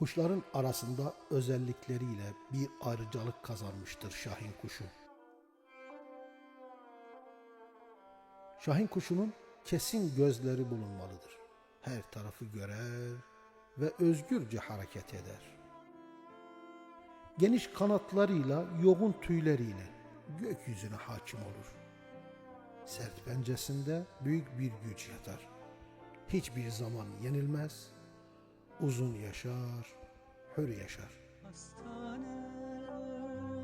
Kuşların arasında özellikleriyle bir ayrıcalık kazanmıştır Şahin kuşu. Şahin kuşunun kesin gözleri bulunmalıdır. Her tarafı görer ve özgürce hareket eder. Geniş kanatlarıyla, yoğun tüyleriyle gökyüzüne hakim olur. Sert pencesinde büyük bir güç yatar. Hiçbir zaman yenilmez, uzun yaşar, hür yaşar. Hastane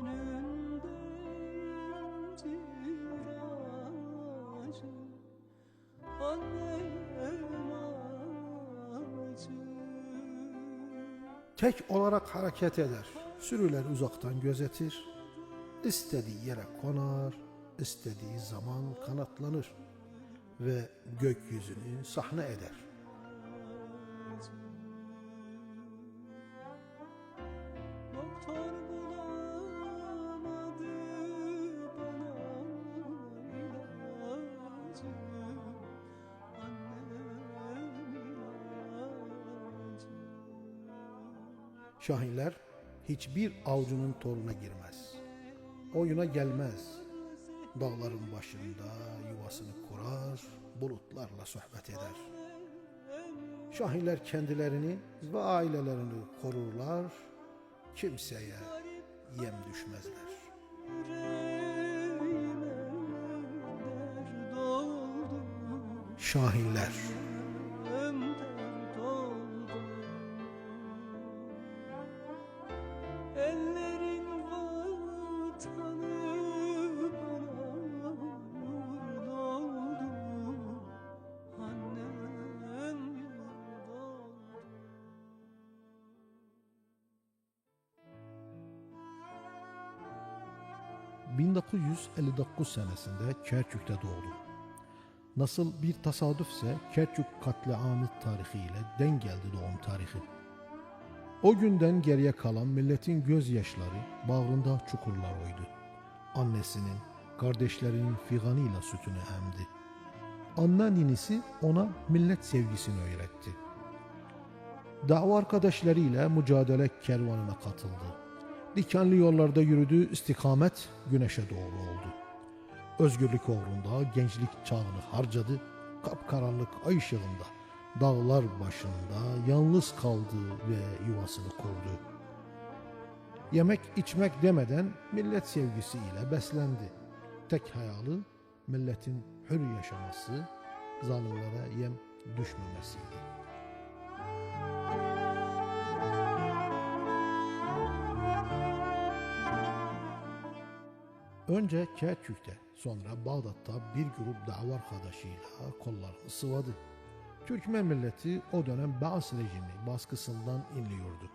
önünde incir ağacı Annem ağacı Tek olarak hareket eder. Sürüler uzaktan gözetir. İstediği yere konar, istediği zaman kanatlanır ve gökyüzünü sahne eder. Şahinler hiçbir avcunun toruna girmez. Oyuna gelmez. Dağların başında yuvasını kurar, bulutlarla sohbet eder. Şahinler kendilerini ve ailelerini korurlar, kimseye yem düşmezler. Şahinler 1959 senesinde Kerkük'te doğdu. Nasıl bir tesadüfse Kerkük katliamı tarihiyle denk geldi doğum tarihi. O günden geriye kalan milletin gözyaşları bağrında çukurlar oydu. Annesinin, kardeşlerinin figanıyla sütünü emdi. Anneannesi ona millet sevgisini öğretti. Dava arkadaşlarıyla mücadele kervanına katıldı. Dikenli yollarda yürüdü, istikamet güneşe doğru oldu. Özgürlük uğrunda gençlik çağını harcadı, kapkaranlık ay ışığında, dağlar başında yalnız kaldı ve yuvasını kurdu. Yemek içmek demeden millet sevgisiyle beslendi. Tek hayali milletin hür yaşaması, zalimlere yem düşmemesiydi. Önce Kerkük'te, sonra Bağdat'ta bir grup dava arkadaşıyla kollarını sıvadı. Türkmen milleti o dönem Bağız rejimi baskısından inliyordu.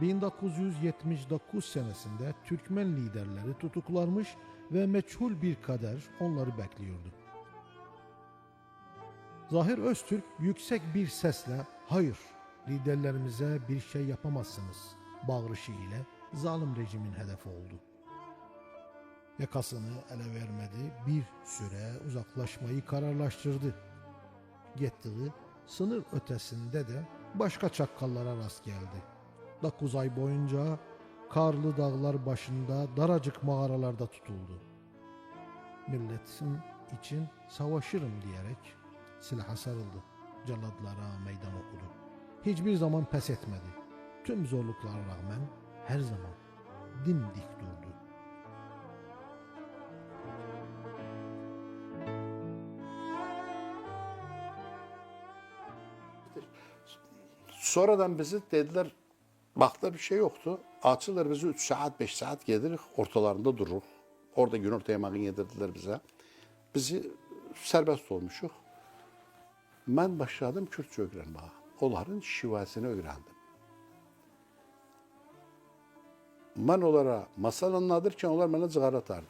1979 senesinde Türkmen liderleri tutuklanmış ve meçhul bir kader onları bekliyordu. Zahir Öztürk yüksek bir sesle hayır liderlerimize bir şey yapamazsınız bağırışı ile zalim rejimin hedefi oldu yakasını ele vermedi, bir süre uzaklaşmayı kararlaştırdı. Gittiği sınır ötesinde de başka çakkallara rast geldi. 9 ay boyunca karlı dağlar başında daracık mağaralarda tutuldu. Milletin için savaşırım diyerek silaha sarıldı. Celladlara meydan okudu. Hiçbir zaman pes etmedi. Tüm zorluklara rağmen her zaman dimdik durdu. Sonradan bizi dediler baktılar bir şey yoktu. Açılır bizi 3 saat 5 saat gelirik ortalarında durur. Orada gün orta yemeğini yedirdiler bize. Bizi serbest olmuşuk. Ben başladım Kürtçe öğrenmeye. Onların şivasını öğrendim. Ben onlara masal anlatırken onlar bana cigara atardı.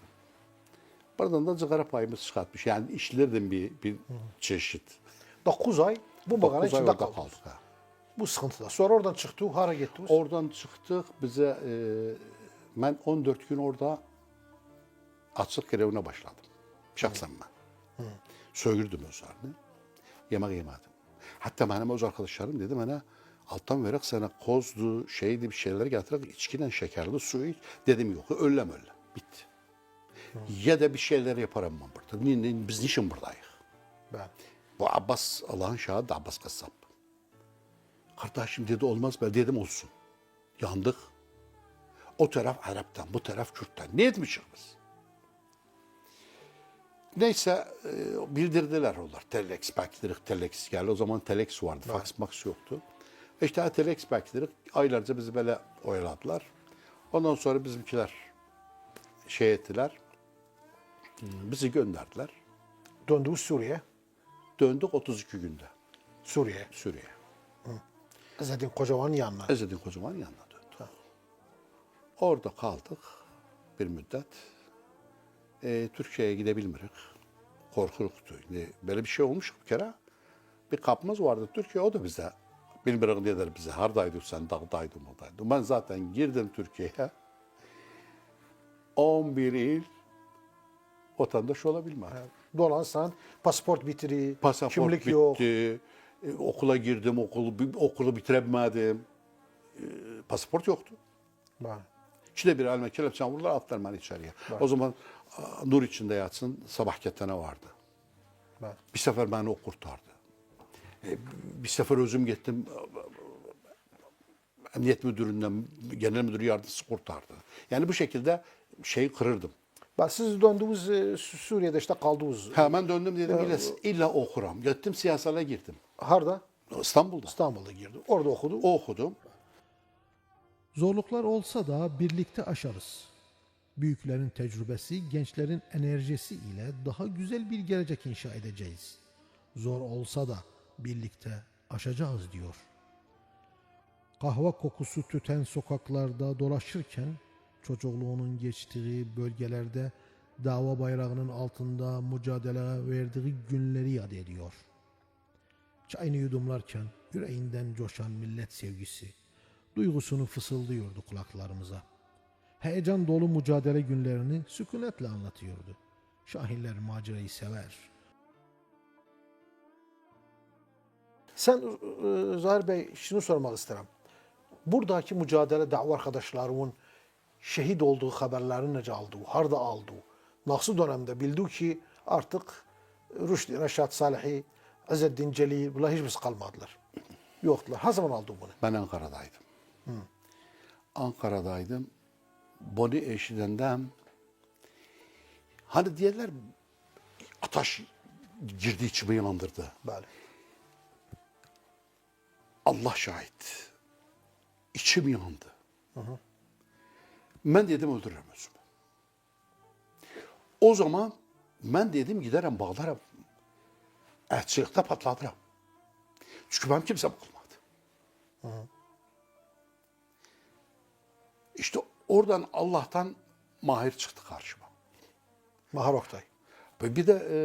Buradan da cigara payımız çıkartmış. Yani işlerden bir, bir çeşit. 9 ay bu ay içinde orada kaldı. kaldık. Bu sıkıntıda. Sonra oradan çıktı, hara gittiniz? Oradan çıktık bize e, ben 14 gün orada açlık grevine başladım. Şahsen ben. Söğürdüm özlerini. Yemek yemedim. Hatta benim öz arkadaşlarım dedi bana Alttan verek sana kozdu, şeydi bir şeyler getirerek içkiyle şekerli su iç. Dedim yok öllem öllem. Bitti. Ya da bir şeyler yaparım ben burada. Biz niçin buradayız? Ben. Bu Abbas Allah'ın şahı da Abbas Kassap. Kardeşim dedi olmaz ben dedim olsun. Yandık. O taraf Arap'tan, bu taraf Kürt'ten. Ne etmişiz biz? Neyse e, bildirdiler onlar. Telex bekledik, Telex geldi. O zaman Telex vardı, fax max yoktu. İşte Telex bekledik. Aylarca bizi böyle oyaladılar. Ondan sonra bizimkiler şey ettiler. Bizi gönderdiler. Döndünüz Suriye. Döndük 32 günde Suriye. Suriye. İzzedin Kocaman'ın yanına. Ezedin Kocaman'ın yanına döndük. Orada kaldık bir müddet. Ee, Türkiye'ye gidebilmirik. Korkuluktu. Ne, Böyle bir şey olmuş bir kere. Bir kapımız vardı Türkiye o da bize bilmiyorum ne der bize. Hardaydı sen dağdaydım oradaydım. Ben zaten girdim Türkiye'ye. 11 il vatandaş olabilmem. Dolan sen pasaport bitiri, Pasaport kimlik bitti. yok. E, okula girdim, okulu, okulu bitiremedim. E, pasaport yoktu. Ben. İçinde bir elime kelepçen vurdular, attılar beni içeriye. O zaman nur içinde yatsın, sabah ketene vardı. Ben. Bir sefer beni o kurtardı. E, bir sefer özüm gittim, emniyet müdüründen, genel müdür yardımcısı kurtardı. Yani bu şekilde şeyi kırırdım. Ben siz döndünüz e, Su- Suriye'de işte kaldınız. Hemen döndüm dedim, illa, illa okuram. Gittim siyasala girdim. Harda? İstanbul'da. İstanbul'da girdi. Orada okudu. Okudum. Zorluklar olsa da birlikte aşarız. Büyüklerin tecrübesi, gençlerin enerjisi ile daha güzel bir gelecek inşa edeceğiz. Zor olsa da birlikte aşacağız diyor. Kahve kokusu tüten sokaklarda dolaşırken çocukluğunun geçtiği bölgelerde dava bayrağının altında mücadele verdiği günleri yad ediyor. Çayını yudumlarken yüreğinden coşan millet sevgisi duygusunu fısıldıyordu kulaklarımıza. Heyecan dolu mücadele günlerini sükunetle anlatıyordu. Şahinler macerayı sever. Sen e, Zahir Bey şunu sormak isterim. Buradaki mücadele dava arkadaşlarımın şehit olduğu haberleri nece aldı, harda aldı? Nasıl dönemde bildi ki artık Rüşdi, Reşat Salih'i, Azzeddin Celil bunlar hiçbirisi kalmadılar. Yoktular. Ha zaman aldı bunu? Ben Ankara'daydım. Ankara'daydım. Boni eşidenden hani diyorlar ataş girdi içime yandırdı. Böyle. Allah şahit. İçim yandı. Ben dedim öldürürüm özümü. O zaman ben dedim giderim bağlarım. Elçilikte patlatırım. Çünkü ben kimse bulmadı. İşte oradan Allah'tan Mahir çıktı karşıma. Mahar Oktay. Ve bir de e,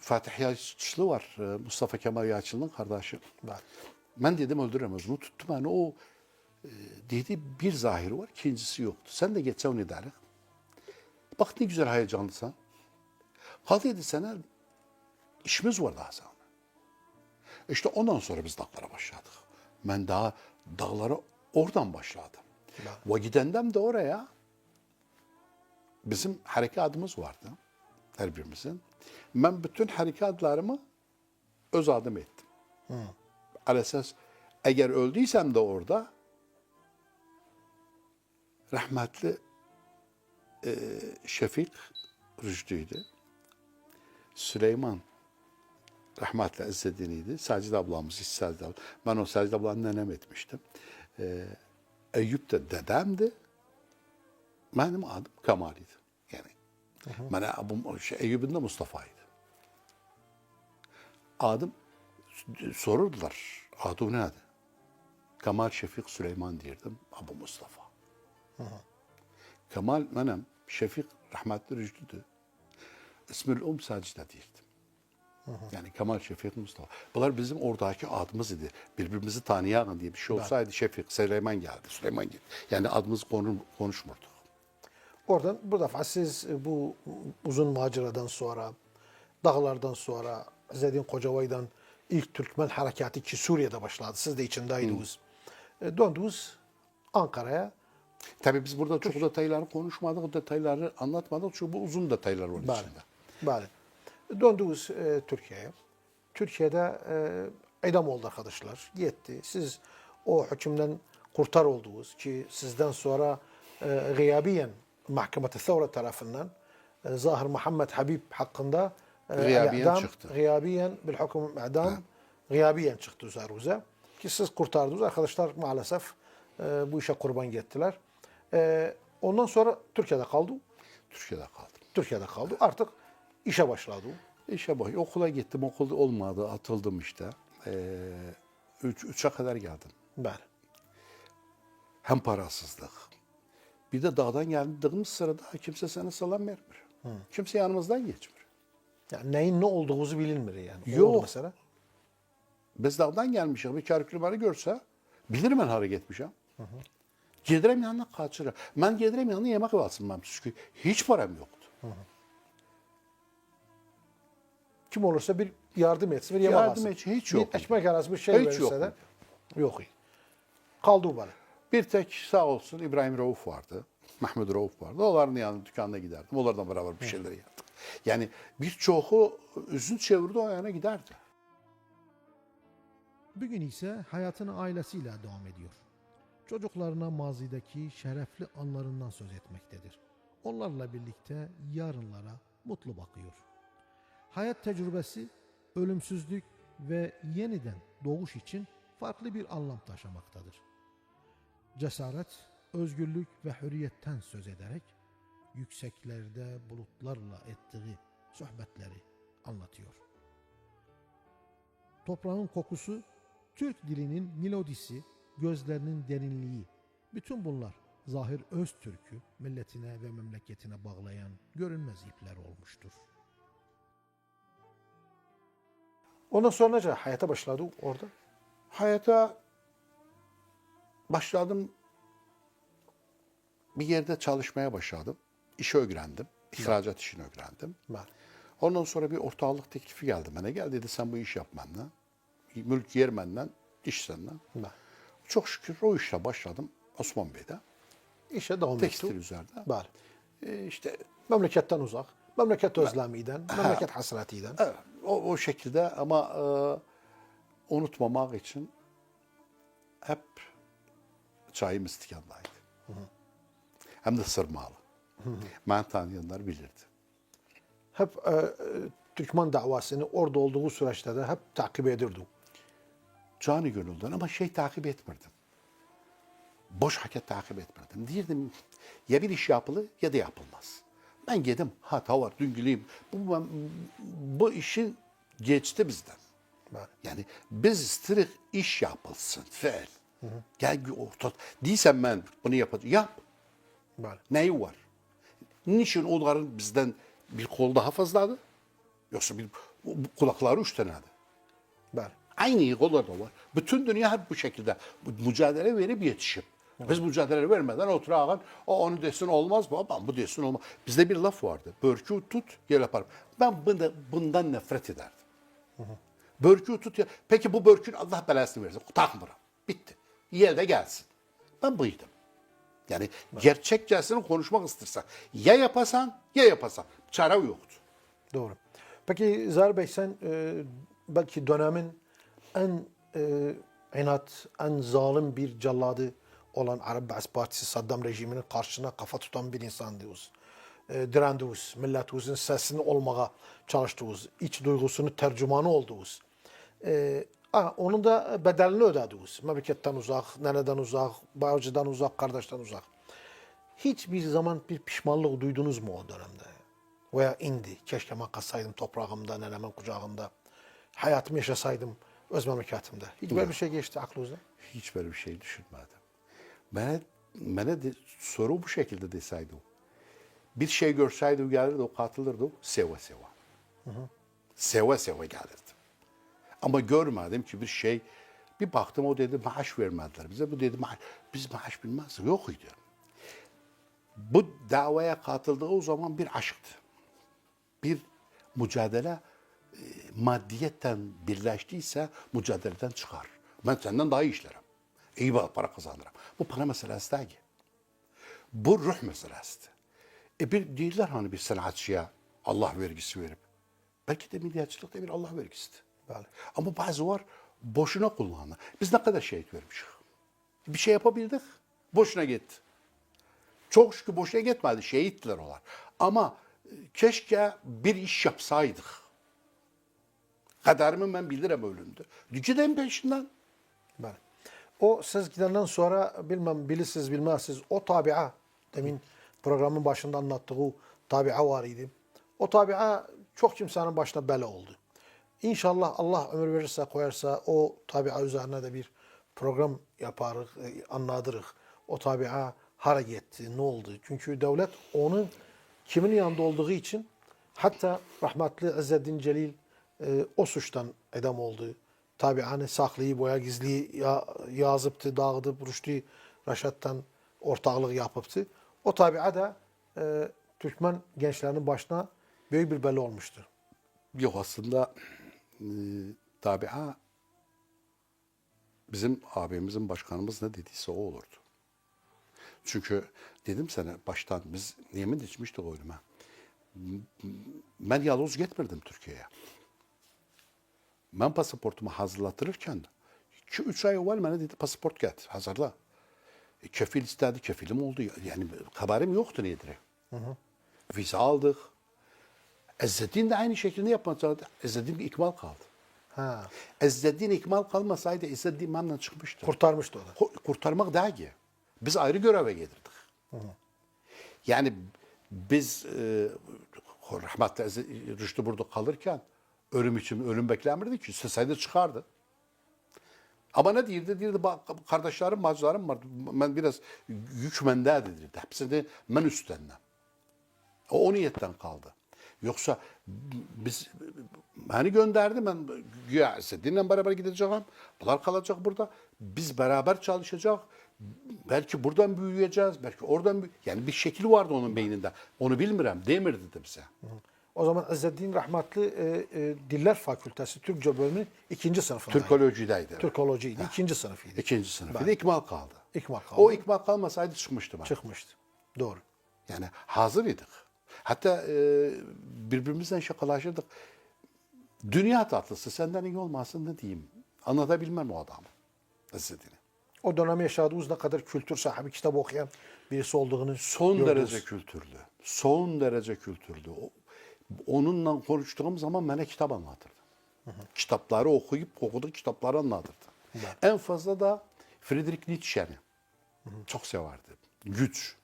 Fatih Yağçılı var. e, Mustafa Kemal Yağçılı'nın kardeşi. Ben. Ben dedim öldüremez. Onu tuttum yani o e, dedi bir zahiri var, ikincisi yoktu. Sen de geçse onu idare. Bak ne güzel heyecanlısan. Kaldı dedi sana işimiz var daha sana. İşte ondan sonra biz dağlara başladık. Ben daha dağlara oradan başladım. Ve gidendem de oraya bizim harekatımız vardı. Her birimizin. Ben bütün harekatlarımı öz adım ettim. Al esas eğer öldüysem de orada rahmetli e, Şefik Rüştü'ydü. Süleyman rahmetli İzzedin'iydi. Sacide ablamız hiç Sacide abla. Ben o Sacide ablanın nenem etmiştim. E, Eyüp de dedemdi. Benim adım Kemal'iydi. Yani bana abim, şey, Eyüp'ün de Mustafa'ydı. Adım sorurdular. Adı neydi? Kemal Şefik Süleyman derdim. Abu Mustafa. Kemal benim Şefik rahmetli Rücdü'dü. İsmül Um Sacide derdim. Yani Kemal Şefik Mustafa. Bunlar bizim oradaki adımız idi. Birbirimizi tanıyan diye bir şey olsaydı Şefik, Süleyman geldi, Süleyman geldi. Yani adımız konu, konuşmurduk. Oradan bu defa siz e, bu uzun maceradan sonra, dağlardan sonra, Zedin Kocavay'dan ilk Türkmen harekatı ki Suriye'de başladı. Siz de içindeydiniz. E, döndünüz Ankara'ya. Tabii biz burada çok detayları konuşmadık, detayları anlatmadık çünkü bu uzun detaylar var içinde. Bəli. Döndünüz e, Türkiye'ye. Türkiye'de e, idam oldu arkadaşlar. Yetti. Siz o hükümden kurtar oldunuz ki sizden sonra e, gıyabiyen Mahkemeti Thawra tarafından e, Zahir Muhammed Habib hakkında e, Gıyabiyen idam- çıktı. Gıyabiyen bil hüküm idam gıyabiyen çıktı üzerinize. Ki siz kurtardınız. Arkadaşlar maalesef e, bu işe kurban gittiler. E, ondan sonra Türkiye'de kaldı. Türkiye'de kaldım. Türkiye'de kaldı. Artık işe başladı. İşe bak, okula gittim, okulda olmadı, atıldım işte. Ee, üç, üçe kadar geldim. Bəli. Hem parasızlık. Bir de dağdan geldiğimiz sırada kimse sana salam vermiyor. Kimse yanımızdan geçmiyor. Yani neyin ne olduğunuzu bilinmir yani. Yok. Oldu mesela. Biz dağdan gelmişiz. Bir karikülmanı görse bilirim ben hara gitmişim. Gedirem yanına kaçırır. Ben gedirem yanına yemek alsın ben çünkü hiç param yoktu. Kim olursa bir yardım etsin, bir yemek Yardım alsın. etsin, hiç bir yok. ekmek arası bir şey Hiç verirse yok. de yok. Kaldı bu böyle. Bir tek sağ olsun İbrahim Rauf vardı. Mahmut Rauf vardı. Onların yanına dükkanda giderdim. Onlarla beraber bir şeyler yaptık. Yani birçoğu üzün çevirdi o yana giderdi. Bugün ise hayatını ailesiyle devam ediyor. Çocuklarına mazideki şerefli anlarından söz etmektedir. Onlarla birlikte yarınlara mutlu bakıyor. Hayat tecrübesi, ölümsüzlük ve yeniden doğuş için farklı bir anlam taşımaktadır. Cesaret, özgürlük ve hürriyetten söz ederek yükseklerde bulutlarla ettiği sohbetleri anlatıyor. Toprağın kokusu, Türk dilinin melodisi, gözlerinin derinliği, bütün bunlar Zahir Öztürk'ü milletine ve memleketine bağlayan görünmez ipler olmuştur. Ondan sonra nece hayata başladı orada? Hayata başladım. Bir yerde çalışmaya başladım. İşi öğrendim. İhracat işini öğrendim. Ben. Ondan sonra bir ortaklık teklifi geldi bana. Gel dedi sen bu iş yap benden. Mülk yer benden, iş senden. Çok şükür o işle başladım Osman Bey'de. İşe devam Tekstil etti. üzerinde. Bari. Ee, işte Memleketten uzak, memleket özlemiden, memleket hasretiyle. evet, o, o şekilde ama e, unutmamak için hep çayım istikandaydı. Hem de sırmalı. Ben tanıyanlar bilirdi. Hep e, Türkmen davasını orada olduğu süreçte de hep takip edirdim. Canı gönülden ama şey takip etmirdim. Boş hareket takip etmirdim. Diyirdim ya bir iş yapılı ya da yapılmaz. Ben gidim ha ta var dün güleyim. Bu, ben- bu işin geçti bizden. Yani biz istedik iş yapılsın. Fel. Gel bir orta. Değilsen ben bunu yapacağım. Yap. Ben. Neyi var? Niçin onların bizden bir kol daha fazladı? Yoksa bir kulakları üç taneydi. Ben. Aynı kollar da var. Bütün dünya hep bu şekilde mücadele verip yetişip. Biz mücadele vermeden oturağın o onu desin olmaz mı? Aman bu desin olmaz. Bizde bir laf vardı. Börkü tut gel yaparım. Ben bunda, bundan nefret ederdim. Börkü tut ya. Peki bu börkün Allah belasını versin. Takmıram. Bitti. Ye de gelsin. Ben buydum. Yani gerçekçesini konuşmak istersen. Ya yapasan ya yapasan. Çare yoktu. Doğru. Peki Zahir Bey sen e, belki dönemin en e, inat, en zalim bir celladı olan Arap Baas Partisi Saddam rejiminin karşısına kafa tutan bir insandınız. E, direndiniz, milletimizin sesini olmaya çalıştınız, iç duygusunu tercümanı oldunuz. E, ha, onun da bedelini ödediniz. Memleketten uzak, neneden uzak, bacıdan uzak, kardeşten uzak. Hiçbir zaman bir pişmanlık duydunuz mu o dönemde? Veya indi. Keşke ben kalsaydım toprağımda, nenemin kucağında. Hayatımı yaşasaydım öz memleketimde. Hiç böyle bir şey geçti aklınıza? Hiç böyle bir şey düşünmedim. Bana, bana de, soru bu şekilde deseydi. Bir şey görseydi gelirdi, o katılırdı, seva seva. Seva seva gelirdi. Ama görmedim ki bir şey, bir baktım o dedi maaş vermediler bize. Bu dedi maaş, biz maaş bilmezdik, yok idi. Bu davaya katıldığı o zaman bir aşktı. Bir mücadele maddiyetten birleştiyse mücadeleden çıkar. Ben senden daha iyi işlerim. İyi para kazanırım. Bu para meselesi değil. Bu ruh meselesidir. E bir değiller hani bir sanatçıya Allah vergisi verip. Belki de milliyetçilik de bir Allah vergisidir. Bəli. Ama bazı var boşuna kullanır. Biz ne kadar şehit vermişiz. Bir şey yapabildik, boşuna gitti. Çok şükür boşuna gitmedi, şehitler olar. Ama e, keşke bir iş yapsaydık. Kaderimi ben bilirim ölümdü. Gidelim peşinden. Bəli. O siz gidenden sonra bilmem bilirsiniz bilmezsiniz o tabia demin programın başında anlattığı tabia var idi. O tabia çok kimsenin başına bela oldu. İnşallah Allah ömür verirse koyarsa o tabia üzerine de bir program yaparız, e, anladırız. O tabia hara gitti, ne oldu? Çünkü devlet onu kimin yanında olduğu için hatta rahmetli İzzeddin Celil e, o suçtan edam oldu. Tabi hani saklıyı boya gizli ya, yazıptı, dağıtıp Rüştü Raşat'tan ortaklık yapıptı. O tabi'a da e, Türkmen gençlerinin başına büyük bir bela olmuştu. Yok aslında e, tabia bizim abimizin başkanımız ne dediyse o olurdu. Çünkü dedim sana baştan biz yemin içmiştik oynama. Ben yalnız gitmedim Türkiye'ye. Ben pasaportumu hazırlatırken 2-3 ay evvel bana dedi pasaport get hazırla. E, kefil istedi, kefilim oldu. Yani haberim yoktu nedir. Vize aldık. Ezzeddin de aynı şekilde yapmadı. Ezzeddin bir ikmal kaldı. Ha, Ezzeddin ikmal kalmasaydı Ezzeddin benimle çıkmıştı. kurtarmıştı onu. Ku- kurtarmak daha iyi. Biz ayrı göreve gelirdik. Yani biz e, rahmetli Eze- Rüştü burada kalırken ölüm için ölüm beklenmirdi ki. Sesaydı çıkardı. Ama ne? Değildi bak kardeşlerim, bacılarım vardı. Ben biraz yük mende dedi. Hepsini ben üstlendim. O, o niyetten kaldı. Yoksa biz beni gönderdi ben güya dinle beraber gideceğim. Bunlar kalacak burada. Biz beraber çalışacak. Belki buradan büyüyeceğiz. Belki oradan büyü- Yani bir şekil vardı onun beyninde. Onu bilmiyorum. Demir dedi bize. O zaman İzzeddin rahmetli e, e, Diller Fakültesi Türkçe bölümü ikinci sınıfındaydı. Türkolojideydi. Türkolojiydi. ikinci sınıfıydı. İkinci sınıfıydı. İkmal kaldı. İkmal kaldı. O ikmal kalmasaydı çıkmıştı ben. Çıkmıştı. Doğru. Yani hazırıydık. Hatta e, birbirimizle şakalaşırdık. Dünya tatlısı senden iyi olmasın ne diyeyim. Anlatabilmem o adamı. İstediğini. O dönem yaşadığımız ne kadar kültür sahibi kitap okuyan birisi olduğunu Son gördünüz. derece kültürlü. Son derece kültürlü. O, onunla konuştuğum zaman bana kitap anlatırdı. Kitapları okuyup okuduğu kitapları anlatırdı. En fazla da Friedrich Nietzsche'ni çok severdi. Güç.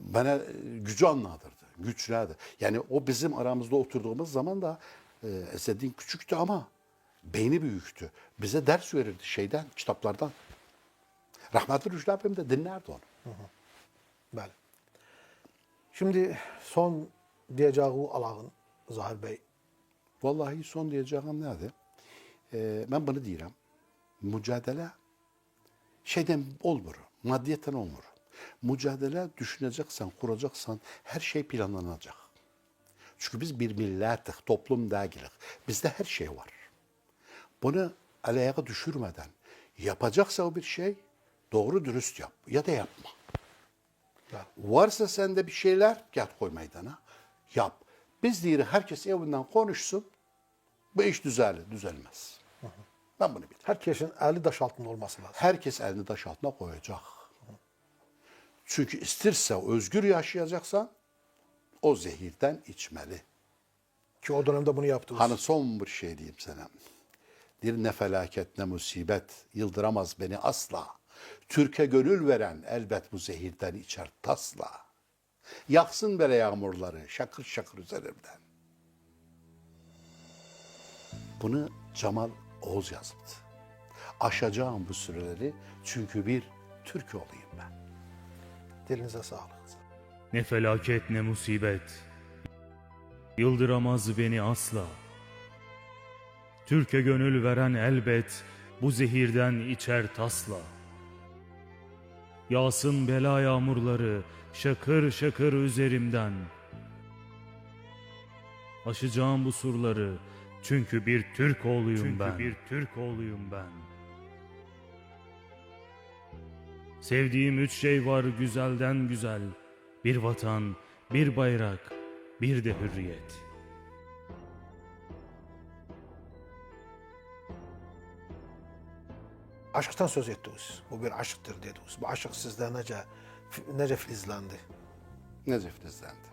Bana e, gücü anlatırdı. Güç nedir? Yani o bizim aramızda oturduğumuz zaman da e, Esedin küçüktü ama beyni büyüktü. Bize ders verirdi şeyden, kitaplardan. Rahmetli Rüştü abim de dinlerdi onu. Bəli. Şimdi son diyeceği alağın Zahir Bey. Vallahi son diyeceğim nedir? Ee, ben bunu diyorum. Mücadele şeyden olmur. Maddiyetten olmur. Mücadele düşüneceksen, kuracaksan her şey planlanacak. Çünkü biz bir milletik, toplum değiliz. Bizde her şey var. Bunu ayağa düşürmeden yapacaksa o bir şey doğru dürüst yap ya da yapma. Bəli. Varsa sende bir şeyler gel koy meydana. Yap. Biz diyoruz herkes evinden konuşsun. Bu iş düzelir, düzelmez. Ben bunu bilirim. Herkesin eli daş altında olması lazım. Herkes elini taş altına koyacak. Çünkü istirse özgür yaşayacaksan o zehirden içmeli. Ki o dönemde bunu yaptınız. Hani son bir şey diyeyim sana. Bir ne felaket ne musibet yıldıramaz beni asla. Türke gönül veren elbet bu zehirden içer tasla. Yaksın bere yağmurları şakır şakır üzerimden. Bunu Cemal Oğuz yazıptı. Aşacağım bu süreleri çünkü bir Türk olayım ben. Dilinize sağlık. Ne felaket ne musibet Yıldıramaz beni asla Türkiye gönül veren elbet Bu zehirden içer tasla Yağsın bela yağmurları Şakır şakır üzerimden Aşacağım bu surları. Çünkü bir Türk oğluyum ben. Çünkü bir Türk oğluyum ben. Sevdiğim üç şey var güzelden güzel. Bir vatan, bir bayrak, bir de hürriyet. Aşktan söz ettiniz. Bu bir aşktır dediniz. Bu aşk sizde nece, nece filizlendi? Necef izlendi.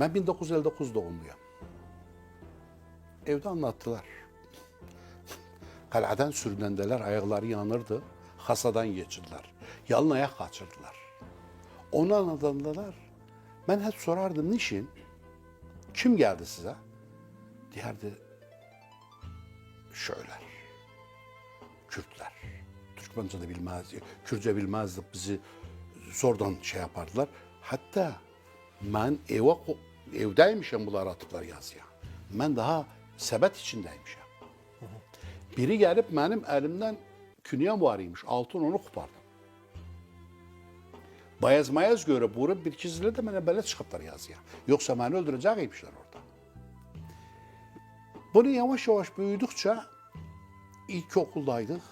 Ben 1959 doğumluyum. Evde anlattılar. Kaleden sürünendeler ayakları yanırdı. Hasadan geçirdiler. Yalın ayak kaçırdılar. Onu anladılar. Ben hep sorardım niçin? Kim geldi size? Derdi şöyler. Kürtler. Türkmence de bilmez, Kürtçe bilmezdik bizi zordan şey yapardılar. Hatta ben eve, evdeymişim bunlar atıklar yazıya. Ben daha sebet içindeymişim. Biri gelip benim elimden künyem varıymış. Altın onu kopardım. Bayaz mayaz göre vurup bir ikisiyle de bana böyle çıkıplar yazıya. Yoksa beni öldürecekmişler orada. Bunu yavaş yavaş büyüdükçe ilkokuldaydık.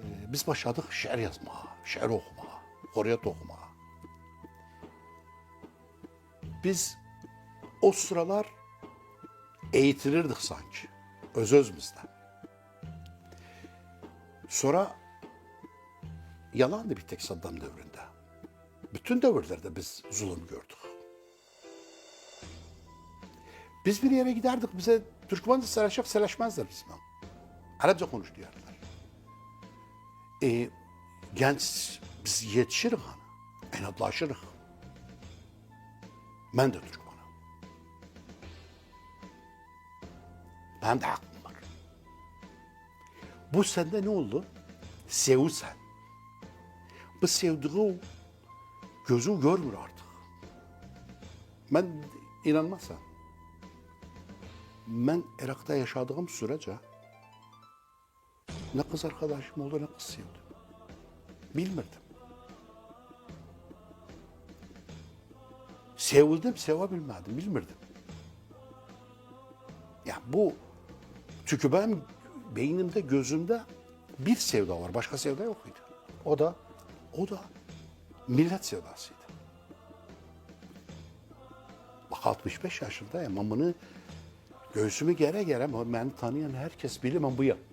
Ee, biz başladık şiir yazmaya, şiir okumaya, oraya okumaya. Biz o sıralar eğitilirdik sanki. Öz özümüzden. Sonra yalandı bir tek Saddam devrinde. Bütün devirlerde biz zulüm gördük. Biz bir yere giderdik bize Türkmence seleşek seleşmezler bizimle. Arapça konuş diyorlar. E, genç biz yetişiriz hani. Enadlaşırız. Ben de Türkmenim. Benim de hakkım var. Bu sende ne oldu? Sevsen. Bu sevdiği gözü görmür artık. Ben inanmazsan. Ben Irak'ta yaşadığım sürece ne kız arkadaşım oldu ne kız sevdim. Bilmirdim. Sevildim, sevebilmedim, bilmirdim. Ya bu, çünkü benim beynimde, gözümde bir sevda var, başka sevda yok idi. O da, o da millet sevdasıydı. Bak 65 yaşındayım ama bunu göğsümü gere gere beni tanıyan herkes bilir ben buyum. Ya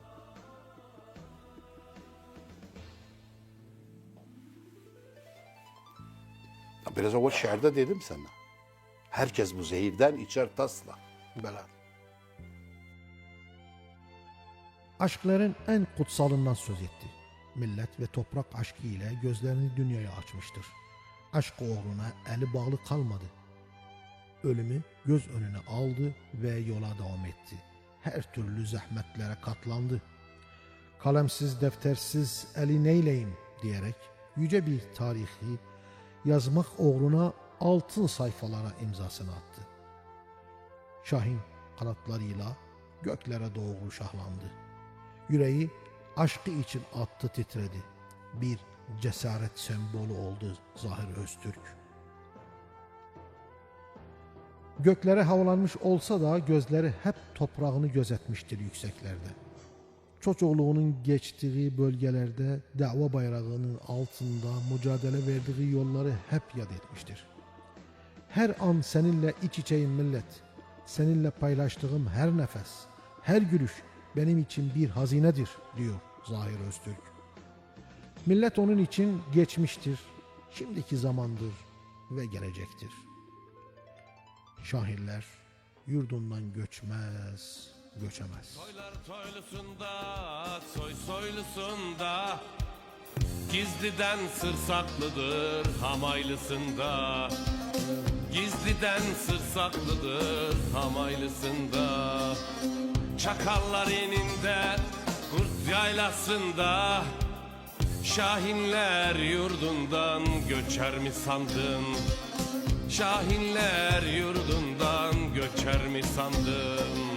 Biraz evvel şiirde dedim sana. Herkes bu zehirden içer tasla. Belə. Aşkların en kutsalından söz etti. Millet ve toprak aşkı ile gözlerini dünyaya açmıştır. Aşk uğruna eli bağlı kalmadı. Ölümü göz önüne aldı ve yola devam etti. Her türlü zahmetlere katlandı. Kalemsiz, deftersiz eli neyleyim diyerek yüce bir tarihi yazmak uğruna altın sayfalara imzasını attı. Şahin kanatlarıyla göklere doğru şahlandı. Yüreği aşkı için attı titredi. Bir cesaret sembolü oldu Zahir Öztürk. Göklere havalanmış olsa da gözleri hep toprağını gözetmiştir yükseklerde. Çocuğluğunun geçtiği bölgelerde dava bayrağının altında mücadele verdiği yolları hep yad etmiştir. Her an seninle iç içeyim millet. Seninle paylaştığım her nefes, her gülüş benim için bir hazinedir diyor Zahir Öztürk. Millet onun için geçmiştir, şimdiki zamandır ve gelecektir. Şahirler yurdundan göçmez, göçemez. Toylar toylusunda, soy soylusunda Gizliden sır saklıdır hamaylısında Gizliden sır saklıdır hamaylısında Çakallar eninde, kurt yaylasında Şahinler yurdundan göçer mi sandın? Şahinler yurdundan göçer mi sandın?